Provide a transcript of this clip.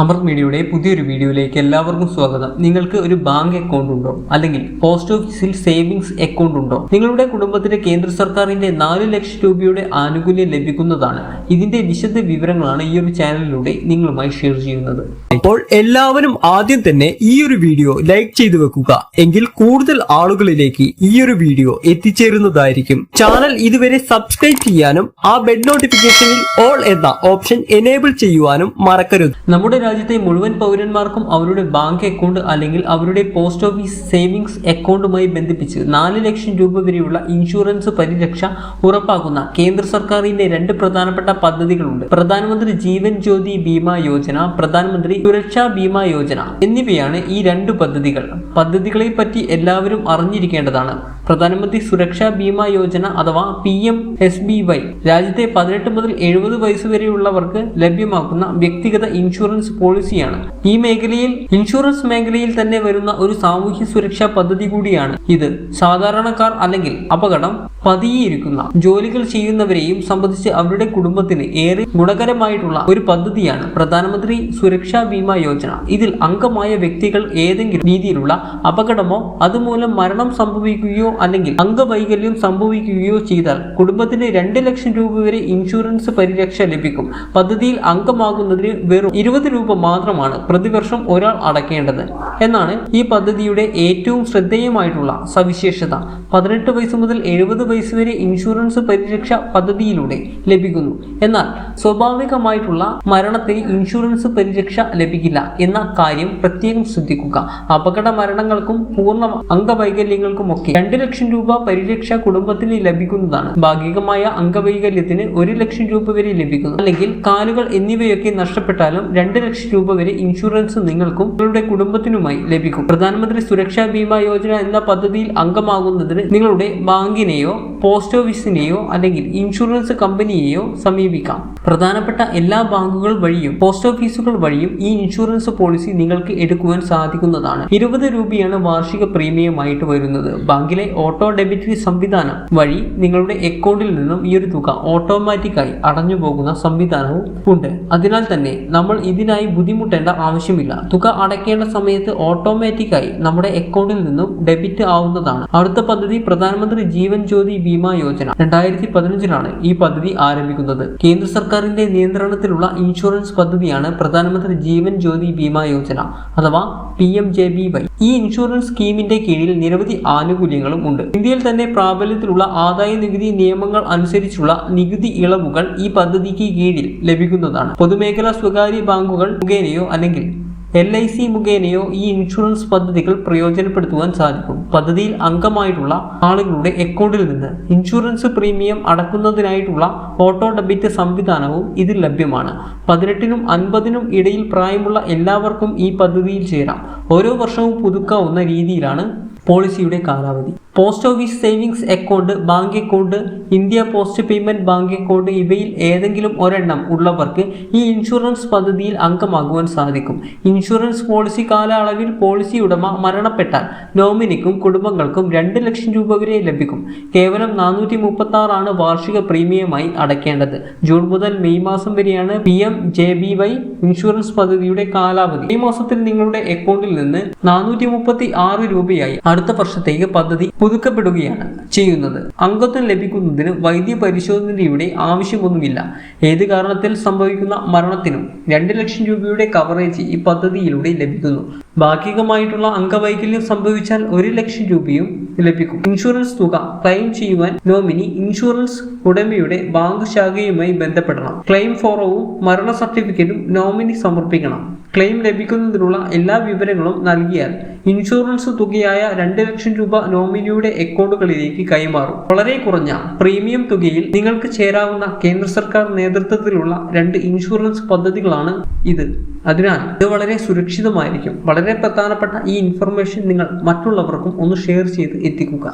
അമൃത് മീഡിയയുടെ പുതിയൊരു വീഡിയോയിലേക്ക് എല്ലാവർക്കും സ്വാഗതം. നിങ്ങൾക്ക് ഒരു ബാങ്ക് അക്കൗണ്ട് ഉണ്ടോ? അല്ലെങ്കിൽ പോസ്റ്റ് ഓഫീസിൽ സേവിങ്സ് അക്കൗണ്ട് ഉണ്ടോ? നിങ്ങളുടെ കുടുംബത്തിന് കേന്ദ്ര സർക്കാരിന്റെ നാല് ലക്ഷം രൂപയുടെ ആനുകൂല്യം ലഭിക്കുന്നതാണ് ഇതിന്റെ വിശദ വിവരങ്ങളാണ് ഈ ഒരു ചാനലിലൂടെ നിങ്ങളുമായി ഷെയർ ചെയ്യുന്നത്. അപ്പോൾ എല്ലാവരും ആദ്യം തന്നെ ഈ ഒരു വീഡിയോ ലൈക്ക് ചെയ്തു വെക്കുക. എങ്കിൽ കൂടുതൽ ആളുകളിലേക്ക് ഈ ഒരു വീഡിയോ എത്തിച്ചേരുന്നതായിരിക്കും. ചാനൽ ഇതുവരെ സബ്സ്ക്രൈബ് ചെയ്യാനും ആ ബെഡ് നോട്ടിഫിക്കേഷനിൽ ഓൾ എന്ന ഓപ്ഷൻ എനേബിൾ ചെയ്യുവാനും മറക്കരുത്. നമ്മുടെ രാജ്യത്തെ മുഴുവൻ പൗരന്മാർക്കും അവരുടെ ബാങ്ക് അക്കൗണ്ട് അല്ലെങ്കിൽ അവരുടെ പോസ്റ്റ് ഓഫീസ് സേവിങ്സ് അക്കൗണ്ടുമായി ബന്ധിപ്പിച്ച് നാല് ലക്ഷം രൂപ വരെയുള്ള ഇൻഷുറൻസ് പരിരക്ഷ ഉറപ്പാക്കുന്ന കേന്ദ്ര സർക്കാരിന്റെ രണ്ട് പ്രധാനപ്പെട്ട പദ്ധതികളുണ്ട്. പ്രധാനമന്ത്രി ജീവൻ ജ്യോതി ബീമ യോജന പ്രധാനമന്ത്രി സുരക്ഷാ ബീമ യോജന എന്നിവയാണ് ഈ രണ്ട് പദ്ധതികൾ. പദ്ധതികളെ പറ്റി എല്ലാവരും അറിഞ്ഞിരിക്കേണ്ടതാണ്. പ്രധാനമന്ത്രി സുരക്ഷാ ബീമ യോജന അഥവാ P M S B Y രാജ്യത്തെ പതിനെട്ട് മുതൽ എഴുപത് വയസ്സ് വരെയുള്ളവർക്ക് ലഭ്യമാക്കുന്ന വ്യക്തിഗത ഇൻഷുറൻസ് പോളിസിയാണ് ഈ മേഖലയിൽ ഇൻഷുറൻസ് മേഖലയിൽ തന്നെ വരുന്ന ഒരു സാമൂഹ്യ സുരക്ഷാ പദ്ധതി കൂടിയാണ് ഇത്. സാധാരണക്കാർ അല്ലെങ്കിൽ അപകടം പതിയിരിക്കുന്ന ജോലികൾ ചെയ്യുന്നവരെയും സംബന്ധിച്ച് അവരുടെ കുടുംബത്തിന് ഏറെ ഗുണകരമായിട്ടുള്ള ഒരു പദ്ധതിയാണ് പ്രധാനമന്ത്രി സുരക്ഷാ ബീമ യോജന. ഇതിൽ അംഗമായ വ്യക്തികൾ ഏതെങ്കിലും രീതിയിലുള്ള അപകടമോ അതുമൂലം മരണം സംഭവിക്കുകയോ അല്ലെങ്കിൽ അംഗവൈകല്യം സംഭവിക്കുകയോ ചെയ്താൽ കുടുംബത്തിന് രണ്ട് ലക്ഷം രൂപ വരെ ഇൻഷുറൻസ് പരിരക്ഷ ലഭിക്കും. പദ്ധതിയിൽ അംഗമാകുന്നതിന് വെറും ഇരുപത് രൂപ മാത്രമാണ് പ്രതിവർഷം ഒരാൾ അടയ്ക്കേണ്ടത് എന്നാണ് ഈ പദ്ധതിയുടെ ഏറ്റവും ശ്രദ്ധേയമായിട്ടുള്ള സവിശേഷത. പതിനെട്ട് വയസ്സ് മുതൽ എഴുപത് വയസ്സ് വരെ ഇൻഷുറൻസ് പരിരക്ഷ പദ്ധതിയിലൂടെ ലഭിക്കുന്നു. എന്നാൽ സ്വാഭാവികമായിട്ടുള്ള മരണത്തിന് ഇൻഷുറൻസ് പരിരക്ഷ ലഭിക്കില്ല എന്ന കാര്യം പ്രത്യേകം ശ്രദ്ധിക്കുക. അപകട മരണങ്ങൾക്കും പൂർണ അംഗവൈകല്യങ്ങൾക്കുമൊക്കെ രണ്ട് ലക്ഷം രൂപ പരിരക്ഷ കുടുംബത്തിന് ലഭിക്കുന്നതാണ്. ഭാഗികമായ അംഗവൈകല്യത്തിന് ഒരു ലക്ഷം രൂപ വരെ ലഭിക്കുന്നു. അല്ലെങ്കിൽ കാലുകൾ എന്നിവയൊക്കെ നഷ്ടപ്പെട്ടാലും രണ്ട് ലക്ഷം രൂപ വരെ ഇൻഷുറൻസ് നിങ്ങൾക്കും നിങ്ങളുടെ കുടുംബത്തിനുമായി ലഭിക്കും. പ്രധാനമന്ത്രി സുരക്ഷാ ബീമ യോജന എന്ന പദ്ധതിയിൽ അംഗമാകുന്നതിന് നിങ്ങളുടെ ബാങ്കിനെയോ പോസ്റ്റ് ഓഫീസിനെയോ അല്ലെങ്കിൽ ഇൻഷുറൻസ് കമ്പനിയെയോ സമീപിക്കാം. പ്രധാനപ്പെട്ട എല്ലാ ബാങ്കുകൾ വഴിയും പോസ്റ്റ് ഓഫീസുകൾ വഴിയും ഈ ഇൻഷുറൻസ് പോളിസി നിങ്ങൾക്ക് എടുക്കുവാൻ സാധിക്കുന്നതാണ്. ഇരുപത് രൂപയാണ് വാർഷിക പ്രീമിയമായിട്ട് വരുന്നത്. ബാങ്കിലെ ഓട്ടോ ഡെബിറ്റ് സംവിധാനം വഴി നിങ്ങളുടെ അക്കൗണ്ടിൽ നിന്നും ഈ ഒരു തുക ഓട്ടോമാറ്റിക്കായി അടഞ്ഞു പോകുന്ന സംവിധാനവും ഉണ്ട്. അതിനാൽ തന്നെ നമ്മൾ ഇതിനായി ബുദ്ധിമുട്ടേണ്ട ആവശ്യമില്ല. തുക അടയ്ക്കേണ്ട സമയത്ത് ഓട്ടോമാറ്റിക്കായി നമ്മുടെ അക്കൗണ്ടിൽ നിന്നും ഡെബിറ്റ് ആവുന്നതാണ്. അടുത്ത പദ്ധതി പ്രധാനമന്ത്രി ജീവൻ ജ്യോതി ബീമ യോജന രണ്ടായിരത്തി പതിനഞ്ചിലാണ് ഈ പദ്ധതി ആരംഭിക്കുന്നത്. കേന്ദ്ര സർക്കാരിന്റെ നിയന്ത്രണത്തിലുള്ള ഇൻഷുറൻസ് പദ്ധതിയാണ് പ്രധാനമന്ത്രി ജീവൻ ജ്യോതി ബീമാ യോജന അഥവാ P M J B Y. ഈ ഇൻഷുറൻസ് സ്കീമിന്റെ കീഴിൽ നിരവധി ആനുകൂല്യങ്ങളും ഉണ്ട്. ഇന്ത്യയിൽ തന്നെ പ്രാബല്യത്തിലുള്ള ആദായ നികുതി നിയമങ്ങൾ അനുസരിച്ചുള്ള നികുതി ഇളവുകൾ ഈ പദ്ധതിക്ക് കീഴിൽ ലഭിക്കുന്നതാണ്. പൊതുമേഖലാ സ്വകാര്യ ബാങ്കുകൾ മുഖേനയോ അല്ലെങ്കിൽ എൽ ഐ സി മുഖേനയോ ഈ ഇൻഷുറൻസ് പദ്ധതികൾ പ്രയോജനപ്പെടുത്തുവാൻ സാധിക്കും. പദ്ധതിയിൽ അംഗമായിട്ടുള്ള ആളുകളുടെ അക്കൗണ്ടിൽ നിന്ന് ഇൻഷുറൻസ് പ്രീമിയം അടക്കുന്നതിനായിട്ടുള്ള ഓട്ടോ ഡെബിറ്റ് സംവിധാനവും ഇതിൽ ലഭ്യമാണ്. പതിനെട്ടിനും അൻപതിനും ഇടയിൽ പ്രായമുള്ള എല്ലാവർക്കും ഈ പദ്ധതിയിൽ ചേരാം. ഓരോ വർഷവും പുതുക്കാവുന്ന രീതിയിലാണ് പോളിസിയുടെ കാലാവധി. Post office savings account bank account India post payment bank account ഇവയിൽ ഏതെങ്കിലും ഒരെണ്ണം ഉള്ളവർക്ക് ഈ ഇൻഷുറൻസ് പദ്ധതിയിൽ അംഗമാകുവാൻ സാധിക്കും. ഇൻഷുറൻസ് പോളിസി കാലയളവിൽ പോളിസി ഉടമ മരണപ്പെട്ടാൽ നോമിനിക്കും കുടുംബങ്ങൾക്കും രണ്ട് ലക്ഷം രൂപ വരെ ലഭിക്കും. കേവലം നാനൂറ്റി മുപ്പത്തി ആറാണ് വാർഷിക പ്രീമിയമായി അടയ്ക്കേണ്ടത്. ജൂൺ മുതൽ മെയ് മാസം വരെയാണ് P M J B Y insurance പദ്ധതിയുടെ കാലാവധി. ഈ മാസത്തിൽ നിങ്ങളുടെ അക്കൗണ്ടിൽ നിന്ന് നാനൂറ്റി മുപ്പത്തി ആറ് രൂപയായി അടുത്ത വർഷത്തേക്ക് പദ്ധതി പുതുക്കപ്പെടുകയാണ് ചെയ്യുന്നത്. അംഗത്വം ലഭിക്കുന്നതിന് വൈദ്യ പരിശോധനയുടെ ആവശ്യമൊന്നുമില്ല. ഏത് കാരണത്തിൽ സംഭവിക്കുന്ന മരണത്തിനും രണ്ട് ലക്ഷം രൂപയുടെ കവറേജ് ഈ പദ്ധതിയിലൂടെ ലഭിക്കുന്നു. ഭാഗികമായിട്ടുള്ള അംഗവൈകല്യം സംഭവിച്ചാൽ ഒരു ലക്ഷം രൂപയും ലഭിക്കും. ഇൻഷുറൻസ് തുക ക്ലെയിം ചെയ്യുവാൻ നോമിനി ഇൻഷുറൻസ് ഉടമയുടെ ബാങ്ക് ശാഖയുമായി ബന്ധപ്പെടണം. ക്ലെയിം ഫോറവും മരണ സർട്ടിഫിക്കറ്റും നോമിനി സമർപ്പിക്കണം. ക്ലെയിം ലഭിക്കുന്നതിനുള്ള എല്ലാ വിവരങ്ങളും നൽകിയാൽ ഇൻഷുറൻസ് തുകയായ രണ്ട് ലക്ഷം രൂപ നോമിനിയുടെ അക്കൗണ്ടുകളിലേക്ക് കൈമാറും. വളരെ കുറഞ്ഞ പ്രീമിയം തുകയിൽ നിങ്ങൾക്ക് ചേരാവുന്ന കേന്ദ്ര സർക്കാർ നേതൃത്വത്തിലുള്ള രണ്ട് ഇൻഷുറൻസ് പദ്ധതികളാണ് ഇത്. അതിനാൽ ഇത് വളരെ സുരക്ഷിതമായിരിക്കും. വളരെ പ്രധാനപ്പെട്ട ഈ ഇൻഫർമേഷൻ നിങ്ങൾ മറ്റുള്ളവർക്കും ഒന്ന് ഷെയർ ചെയ്ത് എത്തിക്കുക.